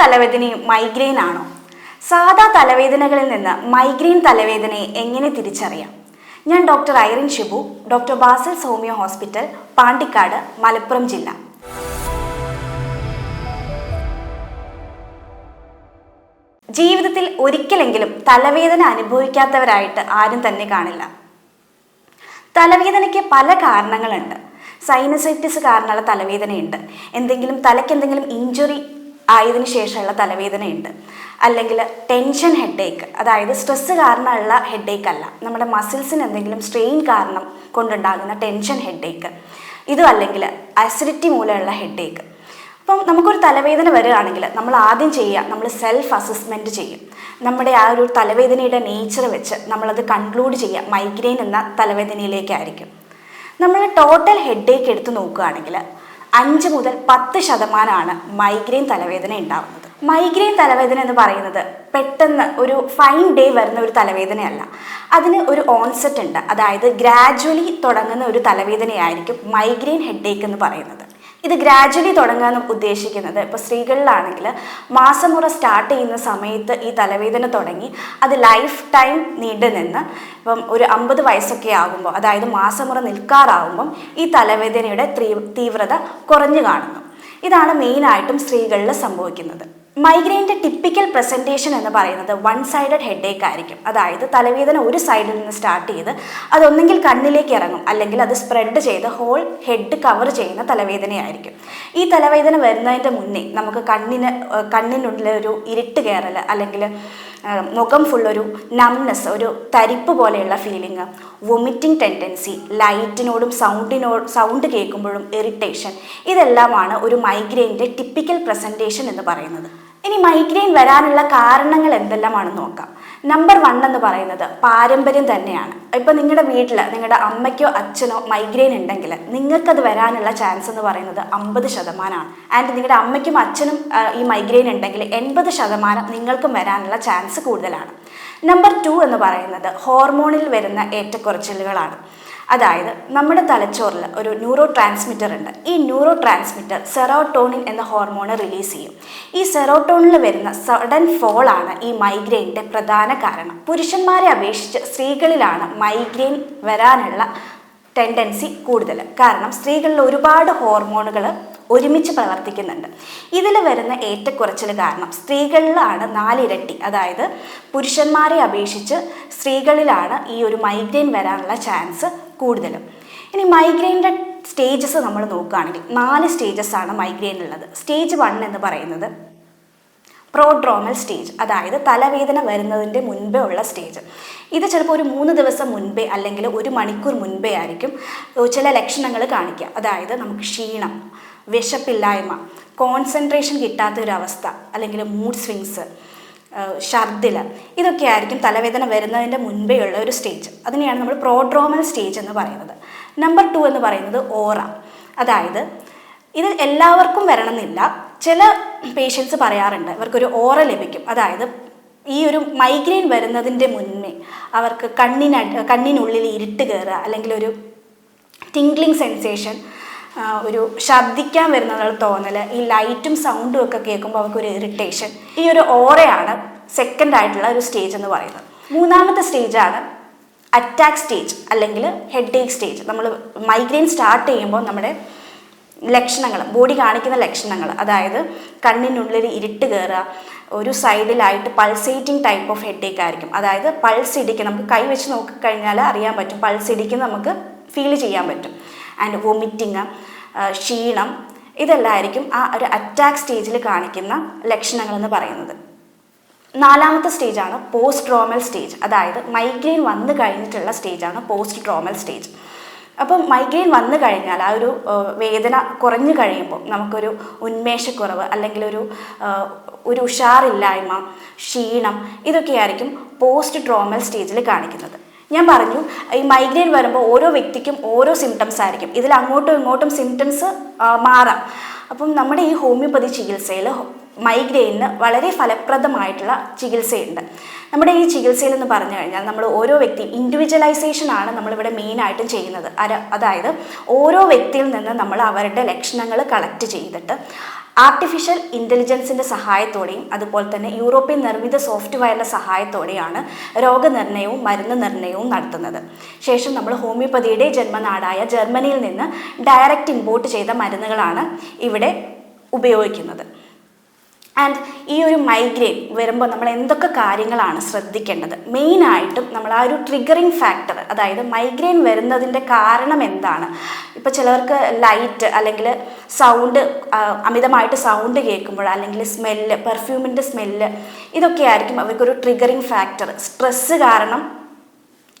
തലവേദനയും മൈഗ്രെയിൻ ആണോ? സാധാ തലവേദനകളിൽ നിന്ന് മൈഗ്രെയിൻ തലവേദനയെ എങ്ങനെ തിരിച്ചറിയാം? ഞാൻ doctor Irene Shibu doctor Basil Soumya hospital Pandikkad Malappuram ജില്ല. ജീവിതത്തിൽ ഒരിക്കലെങ്കിലും തലവേദന അനുഭവിക്കാത്തവരായിട്ട് ആരും തന്നെ കാണില്ല. തലവേദനയ്ക്ക് പല കാരണങ്ങളുണ്ട്. സൈനസൈറ്റിസ് കാരണമുള്ള തലവേദനയുണ്ട്. എന്തെങ്കിലും തലയ്ക്ക് എന്തെങ്കിലും ഇഞ്ചുറി ആയതിനു ശേഷമുള്ള തലവേദനയുണ്ട്. അല്ലെങ്കിൽ ടെൻഷൻ ഹെഡേക്ക് അതായത് സ്ട്രെസ് കാരണമുള്ള ഹെഡേക്ക് അല്ല. നമ്മുടെ മസിൽസിന് എന്തെങ്കിലും സ്ട്രെയിൻ കാരണം കൊണ്ടുണ്ടാകുന്ന ടെൻഷൻ ഹെഡേക്ക് ഇതും അല്ലെങ്കിൽ അസിഡിറ്റി മൂലമുള്ള ഹെഡേക്ക് അപ്പം നമുക്കൊരു തലവേദന വരികയാണെങ്കിൽ നമ്മൾ ആദ്യം ചെയ്യുക നമ്മൾ സെൽഫ് അസസ്മെന്റ് ചെയ്യും. നമ്മുടെ ആ ഒരു തലവേദനയുടെ നേച്ചർ വെച്ച് നമ്മളത് കൺക്ലൂഡ് ചെയ്യുക മൈഗ്രെയിൻ എന്ന തലവേദനയിലേക്കായിരിക്കും. നമ്മൾ ടോട്ടൽ ഹെഡേക്ക് എടുത്ത് നോക്കുകയാണെങ്കിൽ അഞ്ച് മുതൽ പത്ത് ശതമാനമാണ് മൈഗ്രെയിൻ തലവേദന ഉണ്ടാകുന്നത് മൈഗ്രെയിൻ തലവേദന എന്ന് പറയുന്നത് പെട്ടെന്ന് ഒരു ഫൈൻ ഡേ വരുന്ന ഒരു തലവേദനയല്ല. അതിന് ഒരു ഓൺസെറ്റ് ഉണ്ട്. അതായത് ഗ്രാജുവലി തുടങ്ങുന്ന ഒരു തലവേദനയായിരിക്കും മൈഗ്രെയിൻ ഹെഡേക്ക് എന്ന് പറയുന്നത്. ഇത് ഗ്രാജുവലി തുടങ്ങാൻ ഉദ്ദേശിക്കുന്നത്. ഇപ്പോൾ സ്ത്രീകളിലാണെങ്കിൽ മാസമുറ സ്റ്റാർട്ട് ചെയ്യുന്ന സമയത്ത് ഈ തലവേദന തുടങ്ങി അത് ലൈഫ് ടൈം നീണ്ടു നിന്ന് ഇപ്പം ഒരു അമ്പത് വയസ്സൊക്കെ ആകുമ്പോൾ അതായത് മാസമുറ നിൽക്കാറാകുമ്പം ഈ തലവേദനയുടെ തീവ്രത കുറഞ്ഞു കാണുന്നു. ഇതാണ് മെയിനായിട്ടും സ്ത്രീകളിൽ സംഭവിക്കുന്നത്. മൈഗ്രെയിന്റെ ടിപ്പിക്കൽ പ്രസന്റേഷൻ എന്ന് പറയുന്നത് വൺ സൈഡഡ് ഹെഡേക്ക് ആയിരിക്കും. അതായത് തലവേദന ഒരു സൈഡിൽ നിന്ന് സ്റ്റാർട്ട് ചെയ്ത് അതൊന്നെങ്കിൽ കണ്ണിലേക്ക് ഇറങ്ങും അല്ലെങ്കിൽ അത് സ്പ്രെഡ് ചെയ്ത് ഹോൾ ഹെഡ് കവർ ചെയ്യുന്ന തലവേദനയായിരിക്കും. ഈ തലവേദന വരുന്നതിന്റെ മുന്നേ നമുക്ക് കണ്ണിന് കണ്ണിനുള്ളിൽ ഒരു ഇരുട്ട് കയറൽ അല്ലെങ്കിൽ മുഖം ഫുള്ളൊരു നംനെസ് ഒരു തരിപ്പ് പോലെയുള്ള ഫീലിംഗ് വൊമിറ്റിംഗ് ടെൻഡൻസി ലൈറ്റിനോടും സൗണ്ടിനോട് സൗണ്ട് കേൾക്കുമ്പോഴും ഇറിറ്റേഷൻ ഇതെല്ലാമാണ് ഒരു മൈഗ്രെയിന്റെ ടിപ്പിക്കൽ പ്രസന്റേഷൻ എന്ന് പറയുന്നത്. ഇനി മൈഗ്രെയിൻ വരാനുള്ള കാരണങ്ങൾ എന്തെല്ലാമാണെന്ന് നോക്കാം. നമ്പർ വൺ എന്ന് പറയുന്നത് പാരമ്പര്യം തന്നെയാണ്. ഇപ്പം നിങ്ങളുടെ വീട്ടിൽ നിങ്ങളുടെ അമ്മയ്ക്കോ അച്ഛനോ മൈഗ്രെയിൻ ഉണ്ടെങ്കിൽ നിങ്ങൾക്കത് വരാനുള്ള ചാൻസ് എന്ന് പറയുന്നത് അമ്പത് ശതമാനമാണ്. ആൻഡ് നിങ്ങളുടെ അമ്മയ്ക്കും അച്ഛനും ഈ മൈഗ്രെയിൻ ഉണ്ടെങ്കിൽ എൺപത് ശതമാനം നിങ്ങൾക്കും വരാനുള്ള ചാൻസ് കൂടുതലാണ്. നമ്പർ ടു എന്ന് പറയുന്നത് ഹോർമോണിൽ വരുന്ന ഏറ്റക്കുറച്ചിലുകളാണ്. അതായത് നമ്മുടെ തലച്ചോറിൽ ഒരു ന്യൂറോ ട്രാൻസ്മിറ്റർ ഉണ്ട്. ഈ ന്യൂറോ ട്രാൻസ്മിറ്റർ സെറോട്ടോണിൻ എന്ന ഹോർമോൺ റിലീസ് ചെയ്യും. ഈ സെറോട്ടോണിൽ വരുന്ന സഡൻ ഫോളാണ് ഈ മൈഗ്രെയിന്റെ പ്രധാന കാരണം. പുരുഷന്മാരെ അപേക്ഷിച്ച് സ്ത്രീകളിലാണ് മൈഗ്രെയിൻ വരാനുള്ള ടെൻഡൻസി കൂടുതൽ. കാരണം സ്ത്രീകളിൽ ഒരുപാട് ഹോർമോണുകൾ ഒരുമിച്ച് പ്രവർത്തിക്കുന്നുണ്ട്. ഇതിൽ വരുന്ന ഏറ്റക്കുറച്ചിൽ കാരണം സ്ത്രീകളിലാണ് നാലിരട്ടി. അതായത് പുരുഷന്മാരെ അപേക്ഷിച്ച് സ്ത്രീകളിലാണ് ഈ ഒരു മൈഗ്രെയിൻ വരാനുള്ള ചാൻസ് കൂടുതലും. ഇനി മൈഗ്രെയിന്റെ സ്റ്റേജസ് നമ്മൾ നോക്കുകയാണെങ്കിൽ നാല് സ്റ്റേജസ് ആണ് മൈഗ്രെയിൻ ഉള്ളത്. സ്റ്റേജ് വൺ എന്ന് പറയുന്നത് പ്രോഡ്രോമൽ സ്റ്റേജ് അതായത് തലവേദന വരുന്നതിന്റെ മുൻപേ ഉള്ള സ്റ്റേജ് ഇത് ചിലപ്പോൾ ഒരു മൂന്ന് ദിവസം മുൻപേ അല്ലെങ്കിൽ ഒരു മണിക്കൂർ മുൻപേ ആയിരിക്കും ചില ലക്ഷണങ്ങൾ കാണിക്കുക. അതായത് നമുക്ക് ക്ഷീണം വിശപ്പില്ലായ്മ കോൺസെൻട്രേഷൻ അവസ്ഥ അല്ലെങ്കിൽ മൂഡ് സ്വിങ്സ് ഛർദിൽ ഇതൊക്കെ ആയിരിക്കും തലവേദന വരുന്നതിന്റെ മുൻപേ ഉള്ള ഒരു സ്റ്റേജ് അതിനെയാണ് നമ്മൾ പ്രോഡ്രോമൽ സ്റ്റേജ് എന്ന് പറയുന്നത്. നമ്പർ ടു എന്ന് പറയുന്നത് ഓറ. അതായത് ഇത് എല്ലാവർക്കും വരണമെന്നില്ല. ചില പേഷ്യൻസ് പറയാറുണ്ട് ഇവർക്കൊരു ഓറ ലഭിക്കും. അതായത് ഈ ഒരു മൈഗ്രെയിൻ വരുന്നതിന്റെ മുന്നേ അവർക്ക് കണ്ണിന കണ്ണിനുള്ളിൽ ഇരുട്ട് കയറുക അല്ലെങ്കിൽ ഒരു ടിങ്ക്ലിംഗ് സെൻസേഷൻ ഒരു ശബ്ദിക്കാൻ വരുന്ന തോന്നൽ ഈ ലൈറ്റും സൗണ്ടും ഒക്കെ കേൾക്കുമ്പോൾ അവർക്കൊരു ഇറിറ്റേഷൻ ഈ ഒരു ഓറയാണ് സെക്കൻഡ് ആയിട്ടുള്ള ഒരു സ്റ്റേജ് എന്ന് പറയുന്നത്. മൂന്നാമത്തെ സ്റ്റേജാണ് അറ്റാക്ക് സ്റ്റേജ് അല്ലെങ്കിൽ ഹെഡ് ഏക്ക് സ്റ്റേജ് നമ്മൾ മൈഗ്രെയിൻ സ്റ്റാർട്ട് ചെയ്യുമ്പോൾ നമ്മുടെ ലക്ഷണങ്ങൾ ബോഡി കാണിക്കുന്ന ലക്ഷണങ്ങൾ അതായത് കണ്ണിനുള്ളിൽ ഇരുട്ട് കയറുക ഒരു സൈഡിലായിട്ട് pulsating type of headache ആയിരിക്കും. അതായത് പൾസ് ഇടിക്കുക. നമുക്ക് കൈ വെച്ച് നോക്കിക്കഴിഞ്ഞാൽ അറിയാൻ പറ്റും. പൾസ് ഇടിക്കുന്ന നമുക്ക് ഫീൽ ചെയ്യാൻ പറ്റും. ആൻഡ് വൊമിറ്റിങ് ക്ഷീണം ഇതെല്ലാമായിരിക്കും ആ ഒരു അറ്റാക്ക് സ്റ്റേജിൽ കാണിക്കുന്ന ലക്ഷണങ്ങളെന്ന് പറയുന്നത്. നാലാമത്തെ സ്റ്റേജാണ് പോസ്റ്റ് ട്രോമൽ സ്റ്റേജ് അതായത് മൈഗ്രെയിൻ വന്നു കഴിഞ്ഞിട്ടുള്ള സ്റ്റേജാണ് പോസ്റ്റ് ട്രോമൽ സ്റ്റേജ് അപ്പം മൈഗ്രെയിൻ വന്നു കഴിഞ്ഞാൽ ആ ഒരു വേദന കുറഞ്ഞു കഴിയുമ്പോൾ നമുക്കൊരു ഉന്മേഷക്കുറവ് അല്ലെങ്കിൽ ഒരു ഒരു ഉഷാറില്ലായ്മ ക്ഷീണം ഇതൊക്കെയായിരിക്കും പോസ്റ്റ് ട്രോമൽ സ്റ്റേജിൽ കാണിക്കുന്നത്. ഞാൻ പറഞ്ഞു ഈ മൈഗ്രെയിൻ വരുമ്പോൾ ഓരോ വ്യക്തിക്കും ഓരോ സിംറ്റംസ് ആയിരിക്കും. ഇതിൽ അങ്ങോട്ടും ഇങ്ങോട്ടും സിംറ്റംസ് മാറാം. അപ്പം നമ്മുടെ ഈ ഹോമിയോപ്പതി ചികിത്സയിൽ മൈഗ്രെയിനിന് വളരെ ഫലപ്രദമായിട്ടുള്ള ചികിത്സയുണ്ട്. നമ്മുടെ ഈ ചികിത്സയിൽ എന്ന് പറഞ്ഞു കഴിഞ്ഞാൽ നമ്മൾ ഓരോ വ്യക്തി ഇൻഡിവിജ്വലൈസേഷൻ ആണ് നമ്മളിവിടെ മെയിനായിട്ടും ചെയ്യുന്നത്. അതായത് ഓരോ വ്യക്തിയിൽ നിന്ന് നമ്മൾ അവരുടെ ലക്ഷണങ്ങൾ കളക്ട് ചെയ്തിട്ട് ആർട്ടിഫിഷ്യൽ ഇന്റലിജൻസിന്റെ സഹായത്തോടെയും അതുപോലെ തന്നെ യൂറോപ്യൻ നിർമ്മിത സോഫ്റ്റ്വെയറിന്റെ സഹായത്തോടെയാണ് രോഗനിർണയവും മരുന്ന് നിർണയവും നടത്തുന്നത്. ശേഷം നമ്മൾ ഹോമിയോപ്പതിയുടെ ജന്മനാടായ ജർമ്മനിയിൽ നിന്ന് ഡയറക്റ്റ് ഇമ്പോർട്ട് ചെയ്ത മരുന്നുകളാണ് ഇവിടെ ഉപയോഗിക്കുന്നത്. ആൻഡ് ഈ ഒരു മൈഗ്രെയിൻ വരുമ്പോൾ നമ്മൾ എന്തൊക്കെ കാര്യങ്ങളാണ് ശ്രദ്ധിക്കേണ്ടത്? മെയിനായിട്ടും നമ്മൾ ആ ഒരു ട്രിഗറിങ് ഫാക്ടർ അതായത് മൈഗ്രെയിൻ വരുന്നതിന്റെ കാരണം എന്താണ്? ഇപ്പോൾ ചിലവർക്ക് ലൈറ്റ് അല്ലെങ്കിൽ സൗണ്ട് അമിതമായിട്ട് സൗണ്ട് കേൾക്കുമ്പോൾ അല്ലെങ്കിൽ സ്മെല്ല് പെർഫ്യൂമിന്റെ സ്മെല്ല് ഇതൊക്കെ ആയിരിക്കും അവർക്കൊരു ട്രിഗറിങ് ഫാക്ടർ സ്ട്രെസ്സ് കാരണം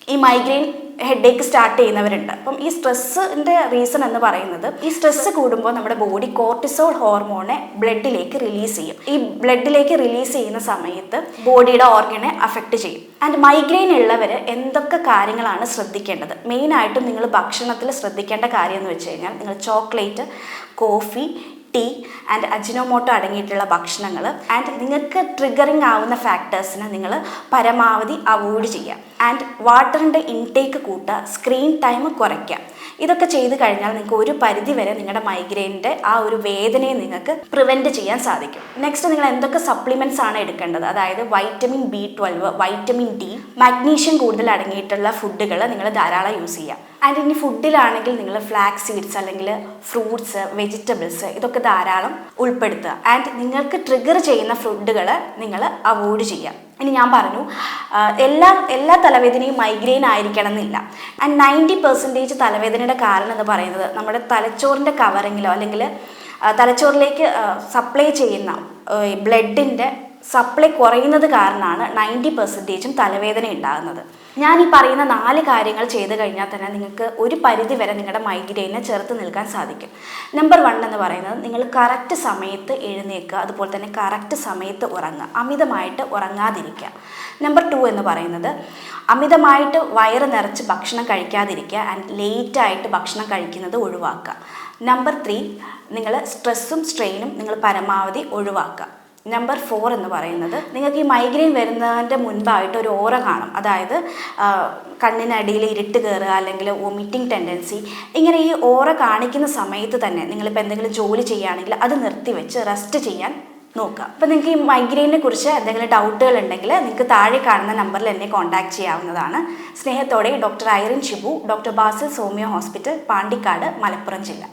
ഈ മൈഗ്രെയിൻ ഹെഡേക്ക് സ്റ്റാർട്ട് ചെയ്യുന്നവരുണ്ട്. അപ്പം ഈ സ്ട്രെസ്സിന്റെ റീസൺ എന്ന് പറയുന്നത് ഈ സ്ട്രെസ്സ് കൂടുമ്പോൾ നമ്മുടെ ബോഡി കോർട്ടിസോൾ ഹോർമോണെ ബ്ലഡിലേക്ക് റിലീസ് ചെയ്യും. ഈ ബ്ലഡിലേക്ക് റിലീസ് ചെയ്യുന്ന സമയത്ത് ബോഡിയുടെ ഓർഗനെ അഫക്റ്റ് ചെയ്യും. ആൻഡ് മൈഗ്രെയിൻ ഉള്ളവർ എന്തൊക്കെ കാര്യങ്ങളാണ് ശ്രദ്ധിക്കേണ്ടത്? മെയിനായിട്ടും നിങ്ങൾ ഭക്ഷണത്തിൽ ശ്രദ്ധിക്കേണ്ട കാര്യം എന്ന് വെച്ച് കഴിഞ്ഞാൽ നിങ്ങൾ chocolate coffee tea and Ajinomoto അടങ്ങിയിട്ടുള്ള ഭക്ഷണങ്ങൾ ആൻഡ് നിങ്ങൾക്ക് ട്രിഗറിങ് ആവുന്ന ഫാക്ടേഴ്സിനെ നിങ്ങൾ പരമാവധി അവോയ്ഡ് ചെയ്യുക. ആൻഡ് വാട്ടറിന്റെ ഇൻടേക്ക് കൂട്ടുക സ്ക്രീൻ ടൈം കുറയ്ക്കുക. ഇതൊക്കെ ചെയ്ത് കഴിഞ്ഞാൽ നിങ്ങൾക്ക് ഒരു പരിധി വരെ നിങ്ങളുടെ മൈഗ്രെയിനിന്റെ ആ ഒരു വേദനയെ നിങ്ങൾക്ക് പ്രിവെന്റ് ചെയ്യാൻ സാധിക്കും. നെക്സ്റ്റ് നിങ്ങൾ എന്തൊക്കെ സപ്ലിമെന്റ്സ് ആണ് എടുക്കേണ്ടത്? അതായത് vitamin B twelve vitamin D magnesium കൂടുതൽ അടങ്ങിയിട്ടുള്ള ഫുഡുകൾ നിങ്ങൾ ധാരാളം യൂസ് ചെയ്യുക. ആൻഡ് ഇനി ഫുഡിലാണെങ്കിൽ നിങ്ങൾ ഫ്ലാക്സ് സീഡ്സ് അല്ലെങ്കിൽ ഫ്രൂട്ട്സ് വെജിറ്റബിൾസ് ഇതൊക്കെ ധാരാളം ഉൾപ്പെടുത്തുക. ആൻഡ് നിങ്ങൾക്ക് ട്രിഗർ ചെയ്യുന്ന ഫുഡുകൾ നിങ്ങൾ അവോയ്ഡ് ചെയ്യുക. ഇനി ഞാൻ പറഞ്ഞു എല്ലാ എല്ലാ തലവേദനയും മൈഗ്രെയിൻ ആയിരിക്കണം എന്നില്ല. ആൻഡ് നയന്റി പെർസെന്റേജ് തലവേദനയുടെ കാരണം എന്ന് പറയുന്നത് നമ്മുടെ തലച്ചോറിന്റെ കവറിങ്ങിലോ അല്ലെങ്കിൽ തലച്ചോറിലേക്ക് സപ്ലൈ ചെയ്യുന്ന ബ്ലഡിന്റെ സപ്ലൈ കുറയുന്നത് കാരണമാണ് നയന്റി പെർസെന്റേജും തലവേദന ഉണ്ടാകുന്നത്. ഞാൻ ഈ പറയുന്ന നാല് കാര്യങ്ങൾ ചെയ്തു കഴിഞ്ഞാൽ തന്നെ നിങ്ങൾക്ക് ഒരു പരിധി വരെ നിങ്ങളുടെ മൈഗ്രെയിനെ ചെറുത്ത് നിൽക്കാൻ സാധിക്കും. നമ്പർ വൺ എന്ന് പറയുന്നത് നിങ്ങൾ കറക്റ്റ് സമയത്ത് എഴുന്നേൽക്കുക അതുപോലെ തന്നെ കറക്റ്റ് സമയത്ത് ഉറങ്ങുക അമിതമായിട്ട് ഉറങ്ങാതിരിക്കുക. നമ്പർ ടു എന്ന് പറയുന്നത് അമിതമായിട്ട് വയറ് നിറച്ച് ഭക്ഷണം കഴിക്കാതിരിക്കുക ആൻഡ് ലേറ്റായിട്ട് ഭക്ഷണം കഴിക്കുന്നത് ഒഴിവാക്കുക. നമ്പർ ത്രീ നിങ്ങൾ സ്ട്രെസ്സും സ്ട്രെയിനും നിങ്ങൾ പരമാവധി ഒഴിവാക്കുക. നമ്പർ ഫോർ എന്ന് പറയുന്നത്. നിങ്ങൾക്ക് ഈ മൈഗ്രെയിൻ വരുന്നതിന്റെ മുൻപായിട്ട് ഒരു ഓറ കാണും. അതായത് കണ്ണിനടിയിൽ ഇരുട്ട് കയറുക അല്ലെങ്കിൽ വൊമിറ്റിംഗ് ടെൻഡൻസി ഇങ്ങനെ ഈ ഓറ കാണിക്കുന്ന സമയത്ത് തന്നെ നിങ്ങളിപ്പോൾ എന്തെങ്കിലും ജോലി ചെയ്യുകയാണെങ്കിൽ അത് നിർത്തിവെച്ച് റെസ്റ്റ് ചെയ്യാൻ നോക്കുക. അപ്പോൾ നിങ്ങൾക്ക് ഈ മൈഗ്രെയിനെ കുറിച്ച് എന്തെങ്കിലും ഡൗട്ടുകൾ ഉണ്ടെങ്കിൽ നിങ്ങൾക്ക് താഴെ കാണുന്ന നമ്പറിൽ എന്നെ കോൺടാക്ട് ചെയ്യാവുന്നതാണ്. സ്നേഹത്തോടെ doctor Irene Shibu doctor Basil Soumya hospital Pandikkad Malappuram ജില്ല.